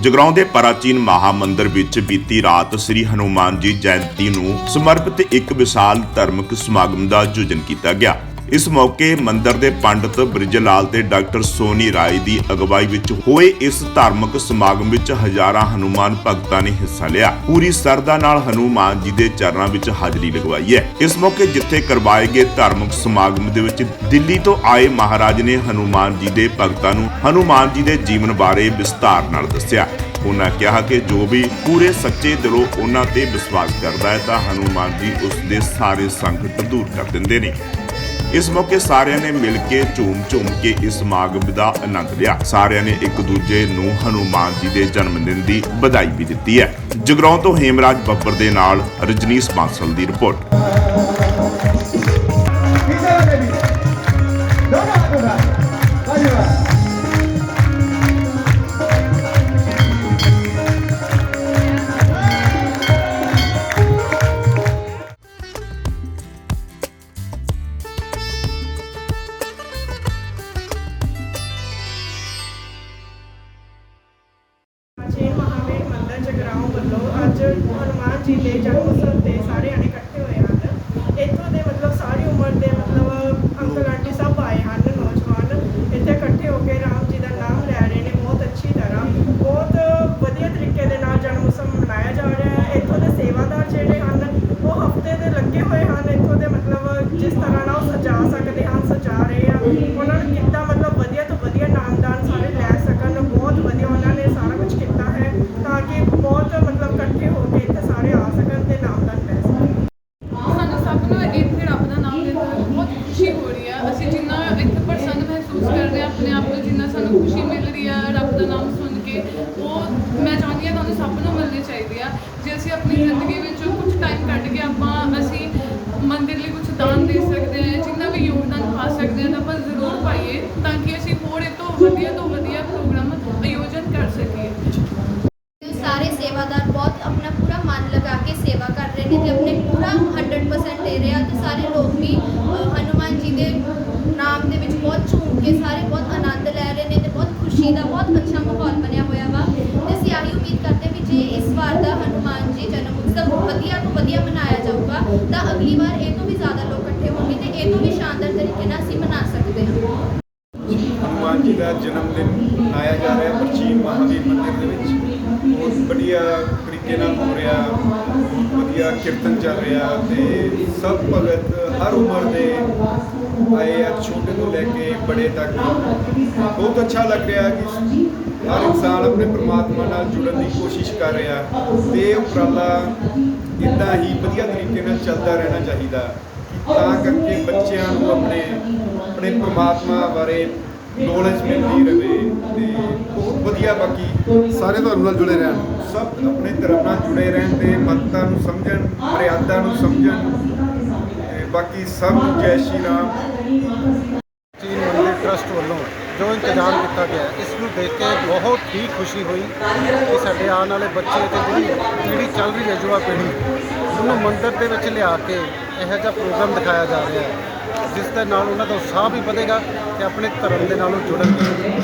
ਜਗਰਾਉਂ ਦੇ ਪ੍ਰਾਚੀਨ ਮਹਾ ਮੰਦਿਰ ਵਿੱਚ ਬੀਤੀ ਰਾਤ ਸ੍ਰੀ ਹਨੂਮਾਨ ਜੀ ਜਯੰਤੀ ਨੂੰ ਸਮਰਪਿਤ ਇੱਕ ਵਿਸ਼ਾਲ ਧਾਰਮਿਕ ਸਮਾਗਮ ਦਾ ਆਯੋਜਨ ਕੀਤਾ ਗਿਆ। ਇਸ ਮੌਕੇ ਮੰਦਿਰ ਦੇ ਪੰਡਤ ਬ੍ਰਿਜਲਾਲ ਤੇ ਡਾਕਟਰ ਸੋਨੀ ਰਾਏ ਦੀ ਅਗਵਾਈ ਵਿੱਚ ਹੋਏ ਇਸ ਧਾਰਮਿਕ ਸਮਾਗਮ ਵਿੱਚ ਹਜ਼ਾਰਾਂ ਹਨੂਮਾਨ ਭਗਤਾਂ ਨੇ ਹਿੱਸਾ ਲਿਆ। ਪੂਰੀ ਸਰਦਾ ਨਾਲ ਹਨੂਮਾਨ ਜੀ ਦੇ ਚਰਨਾਂ ਵਿੱਚ ਹਾਜ਼ਰੀ ਲਗਵਾਈ ਹੈ। ਇਸ ਮੌਕੇ ਜਿੱਥੇ ਕਰਵਾਏ ਗਏ ਧਾਰਮਿਕ ਸਮਾਗਮ ਦੇ ਵਿੱਚ ਦਿੱਲੀ ਤੋਂ ਆਏ ਮਹਾਰਾਜ ਨੇ ਹਨੂਮਾਨ ਜੀ ਦੇ ਭਗਤਾਂ ਨੂੰ ਹਨੂਮਾਨ ਜੀ ਦੇ ਜੀਵਨ ਬਾਰੇ ਵਿਸਤਾਰ ਨਾਲ ਦੱਸਿਆ। ਉਹਨਾਂ ਕਿਹਾ ਕਿ ਜੋ ਵੀ ਪੂਰੇ ਸੱਚੇ ਦਿਲੋਂ ਉਹਨਾਂ ਤੇ ਵਿਸ਼ਵਾਸ ਕਰਦਾ ਹੈ, ਤਾਂ ਹਨੂਮਾਨ ਜੀ ਉਸ ਦੇ ਸਾਰੇ ਸੰਕਟ ਦੂਰ ਕਰ ਦਿੰਦੇ ਨੇ। ਇਸ ਮੌਕੇ ਸਾਰਿਆਂ ਨੇ ਮਿਲ ਕੇ ਝੂਮ-ਝੂਮ ਕੇ ਇਸ ਸਮਾਗਮ ਦਾ ਆਨੰਦ ਲਿਆ। ਸਾਰਿਆਂ ਨੇ ਇੱਕ ਦੂਜੇ ਨੂੰ ਹਨੂਮਾਨ ਜੀ ਦੇ ਜਨਮ ਦਿਨ ਦੀ ਵਧਾਈ ਵੀ ਦਿੱਤੀ ਹੈ। ਜਗਰਾਉਂ ਤੋਂ ਹੇਮਰਾਜ ਬੱਬਰ ਦੇ ਨਾਲ ਰਜਨੀਸ਼ ਬਾਂਸਲ ਦੀ ਰਿਪੋਰਟ। ਹਨੂਮਾਨ ਜੀ ਦੇ ਤੇ ਸਾਰੇ ਆਣੇ ਇਕੱਠੇ ਹੋਏ ਹਨ ਇੱਥੋਂ ਦੇ ਮਤਲਬ ਸਾਰੀ ਉਮਰ ਦੇ ਮਤਲਬ ਅੰਕਲ ਆਂਟੀ ਸਭ ਆਏ ਹਨ ਨੌਜਵਾਨ ਇੱਥੇ ਇਕੱਠੇ ਹੋ ਕੇ ਰਾਮ ਜੀ ਦਾ ਨਾਮ ਲੈ ਰਹੇ ਨੇ ਬਹੁਤ ਅੱਛੀ ਤਰ੍ਹਾਂ ਬਹੁਤ ਵਧੀਆ ਤਰੀਕੇ ਦੇ ਨਾਲ ਜਨਮ ਉਤਸਵ ਮਨਾਇਆ ਜਾ ਰਿਹਾ ਹੈ ਇੱਥੋਂ ਦੇ ਸੇਵਾਦਾਰ ਜਿਹੜੇ ਹਨ ਉਹ ਹਫ਼ਤੇ ਦੇ ਲੱਗੇ ਹੋਏ ਹਨ ਇੱਥੋਂ ਦੇ ਮਤਲਬ ਜਿਸ ਤਰ੍ਹਾਂ ਨਾਲ ਉਹ ਸਜਾ ਸਕਦੇ ਹਨ ਸਜਾ ਰਹੇ ਆ ਉਹਨਾਂ ਨੂੰ ਕਿੱਦਾਂ ਮਤਲਬ ਵਧੀਆ ਤੋਂ ਵਧੀਆ ਨਾਮਦਾਨ ਸਾਰੇ ਲੈ ਸਕਣ ਬਹੁਤ ਵਧੀਆ ਉਹਨਾਂ ਨੇ ਸਾਰਾ ਕੁਝ ਕੀਤਾ ਹੈ ਤਾਂ ਕਿ ਬਹੁਤ ਮਤਲਬ ਇਕੱਠੇ ਹੋ ਕੇ ਇੱਥੇ ਸਾਰੇ ਆ ਸਕਣ ਤੇ ਨਾਮਦਾਨ ਲੈ ਸਕਣ ਸਾਨੂੰ ਸਭ ਨੂੰ ਇੱਥੇ ਰੱਬ ਦਾ ਨਾਮ ਲੈਣ ਤੋਂ ਬਹੁਤ ਖੁਸ਼ੀ ਹੋ ਰਹੀ ਹੈ ਅਸੀਂ ਜਿੰਨਾ ਇੱਕ ਪ੍ਰਸੰਨ ਮਹਿਸੂਸ ਕਰਦੇ ਹਾਂ ਆਪਣੇ ਆਪ ਨੂੰ ਜਿੰਨਾ ਸਾਨੂੰ ਖੁਸ਼ੀ ਮਿਲ ਰਹੀ ਹੈ ਰੱਬ ਦਾ ਨਾਮ ਸੁਣ ਕੇ ਉਹ ਮੈਂ ਚਾਹੁੰਦੀ ਹਾਂ ਤੁਹਾਨੂੰ ਸਭ ਨੂੰ ਮਿਲਣੀ ਚਾਹੀਦੀ ਆ। ਜੇ ਅਸੀਂ ਆਪਣੀ ਜ਼ਿੰਦਗੀ ਵਿੱਚ ਕੁਝ ਟਾਈਮ ਕੱਢ ਕੇ ਆਪਾਂ ਅਸੀਂ ਮੰਦਿਰ ਲਈ ਕੁਝ ਦਾਨ ਦੇ ਸਕਦੇ ਹਾਂ ਜਿੰਨਾ ਵੀ ਯੋਗਦਾਨ ਪਾ ਸਕਦੇ ਹਾਂ ਤਾਂ ਆਪਾਂ ਜ਼ਰੂਰ ਪਾਈਏ ਤਾਂ ਕਿ ਅਸੀਂ ਹੋਰ ਇਹ ਤੋਂ ਵਧੀਆ ਤੋਂ ਵਧੀਆ ਪ੍ਰੋਗਰਾਮ ਆਯੋਜਨ ਕਰ ਸਕੀਏ ਸਾਰੇ ਸੇਵਾਦਾਰ ਬਹੁਤ ਆਪਣਾ ਪੂਰਾ ਮਨ ਲਗਾ ਕੇ ਸੇਵਾ ਕਰ ਰਹੇ ਨੇ ਤੇ ਆਪਣੇ ਪੂਰਾ 100% ਦੇ ਰਹੇ ਆ ਤੇ ਸਾਰੇ ਲੋਕ ਵੀ ਅ, ਹਨੂਮਾਨ ਜੀ ਦੇ ਨਾਮ ਦੇ ਵਿੱਚ ਬਹੁਤ ਝੂਮ ਕੇ ਸਾਰੇ ਬਹੁਤ ਆਨੰਦ ਲੈ ਰਹੇ ਨੇ ਤੇ ਬਹੁਤ ਖੁਸ਼ੀ ਦਾ ਬਹੁਤ ਅੱਛਾ ਮਾਹੌਲ ਬਣਿਆ ਹੋਇਆ ਵਾ ਤੇ ਅਸੀਂ ਆਹੀ ਉਮੀਦ ਕਰਦੇ ਵੀ ਜੇ ਇਸ ਵਾਰ ਦਾ ਹਨੂਮਾਨ ਜੀ ਜਨਮ ਉਤਸਵ ਵਧੀਆ ਤੋਂ ਵਧੀਆ ਮਨਾਇਆ ਜਾਊਗਾ, ਤਾਂ ਅਗਲੀ ਵਾਰ ਇਹ ਤੋਂ ਵੀ ਜ਼ਿਆਦਾ ਲੋਕ ਇਕੱਠੇ ਹੋਣਗੇ ਤੇ ਇਹ ਤੋਂ ਵੀ ਸ਼ਾਨਦਾਰ ਤਰੀਕੇ ਨਾਲ ਅਸੀਂ ਮਨਾ ਸਕਦੇ ਹਾਂ। ਹਨੂਮਾਨ ਜੀ ਦਾ ਜਨਮ ਦਿਨ ਮਨਾਇਆ ਜਾ ਰਿਹਾ ਹੈ ਪ੍ਰਾਚੀਨ ਮਹਾਵੀਰ ਮੰਦਿਰ ਦੇ ਵਿੱਚ। ਬਹੁਤ ਵਧੀਆ ਤਰੀਕੇ ਨਾਲ ਹੋ ਰਿਹਾ, ਵਧੀਆ ਕੀਰਤਨ ਚੱਲ ਰਿਹਾ ਤੇ ਸਭ ਭਗਤ ਹਰ ਉਮਰ ਦੇ ਆਏ ਆ, ਛੋਟੇ ਤੋਂ ਲੈ ਕੇ ਬੜੇ ਤੱਕ। ਬਹੁਤ ਅੱਛਾ ਲੱਗ ਰਿਹਾ ਕਿ ਹਰ ਇਨਸਾਨ ਆਪਣੇ ਪ੍ਰਮਾਤਮਾ ਨਾਲ ਜੁੜਨ ਦੀ ਕੋਸ਼ਿਸ਼ ਕਰ ਰਿਹਾ ਤੇ ਇਹ ਉਪਰਾਲਾ ਇਦਾਂ ਹੀ ਵਧੀਆ ਤਰੀਕੇ ਨਾਲ ਚੱਲਦਾ ਰਹਿਣਾ ਚਾਹੀਦਾ ਤਾਂ ਕਰਕੇ ਬੱਚਿਆਂ ਨੂੰ ਆਪਣੇ ਆਪਣੇ ਪ੍ਰਮਾਤਮਾ ਬਾਰੇ ਨੌਲੇਜ ਮਿਲਦੀ ਰਹੇ ਤੇ ਬਹੁਤ ਵਧੀਆ ਬਾਕੀ ਸਾਰੇ ਧਰਮ ਨਾਲ ਜੁੜੇ ਰਹਿਣ। ਸਭ ਆਪਣੇ ਧਰਮ ਨਾਲ ਜੁੜੇ ਰਹਿਣ ਤੇ ਮਹੱਤਤਾ ਨੂੰ ਸਮਝਣ ਮਰਿਆਦਾ ਨੂੰ ਸਮਝਣ ਬਾਕੀ ਸਭ ਜੈ ਸ਼੍ਰੀ ਰਾਮ ਚੀਨ ਮੰਦਿਰ ਟਰਸਟ ਵੱਲੋਂ ਜੋ ਇੰਤਜ਼ਾਮ ਕੀਤਾ ਗਿਆ ਇਸ ਨੂੰ ਦੇਖ ਕੇ ਬਹੁਤ ਹੀ ਖੁਸ਼ੀ ਹੋਈ ਕਿ ਸਾਡੇ ਆਉਣ ਵਾਲੇ ਬੱਚੇ ਤੇ ਜਿਹੜੀ ਪੀੜ੍ਹੀ ਚੱਲ ਰਹੀ ਹੈ, ਯੁਵਾ ਪੀੜ੍ਹੀ, ਉਹਨੂੰ ਮੰਦਰ ਦੇ ਵਿੱਚ ਲਿਆ ਕੇ ਇਹੋ ਜਿਹਾ ਪ੍ਰੋਗਰਾਮ ਦਿਖਾਇਆ ਜਾ ਰਿਹਾ ਹੈ, ਜਿਸ ਦੇ ਨਾਲ ਉਹਨਾਂ ਦਾ ਉਤਸ਼ਾਹ ਵੀ ਵਧੇਗਾ ਤੇ ਆਪਣੇ ਧਰਮ ਦੇ ਨਾਲ ਉਹ ਜੁੜਨਗੇ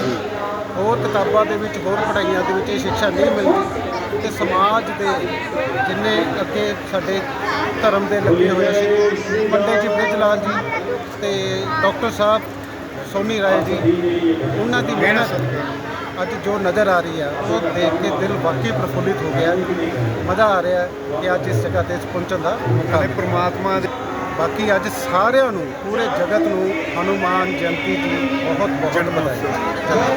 ਹੋਰ ਕਿਤਾਬਾਂ ਦੇ ਵਿੱਚ, ਹੋਰ ਪੜ੍ਹਾਈਆਂ ਦੇ ਵਿੱਚ ਇਹ ਸਿੱਖਿਆ ਨਹੀਂ ਮਿਲਦੀ ਤੇ ਸਮਾਜ ਦੇ ਜਿੰਨੇ ਅੱਗੇ ਸਾਡੇ ਧਰਮ ਦੇ ਲੱਗੇ ਹੋਏ ਸੀ ਪੰਡਿਤ ਜੀ ਬ੍ਰਿਜ ਜੀ ਤੇ ਡਾਕਟਰ ਸਾਹਿਬ ਸੋਨੀ ਰਾਏ ਜੀ ਉਹਨਾਂ ਦੀ ਮਿਹਨਤ ਅੱਜ ਜੋ ਨਜ਼ਰ ਆ ਰਹੀ ਹੈ ਉਹ ਦੇਖ ਕੇ ਦਿਲ ਵਾਕਈ ਪ੍ਰਫੁੱਲਿਤ ਹੋ ਗਿਆ ਮਜ਼ਾ ਆ ਰਿਹਾ ਕਿ ਅੱਜ ਇਸ ਜਗ੍ਹਾ ਤੇ ਪਹੁੰਚਣ ਦਾ ਮੌਕਾ। ਪ੍ਰਮਾਤਮਾ ਦੇ ਬਾਕੀ ਅੱਜ ਸਾਰਿਆਂ ਨੂੰ ਪੂਰੇ ਜਗਤ ਨੂੰ ਹਨੂਮਾਨ ਜਯੰਤੀ ਦੀ ਬਹੁਤ ਬਹੁਤ ਵਧਾਈ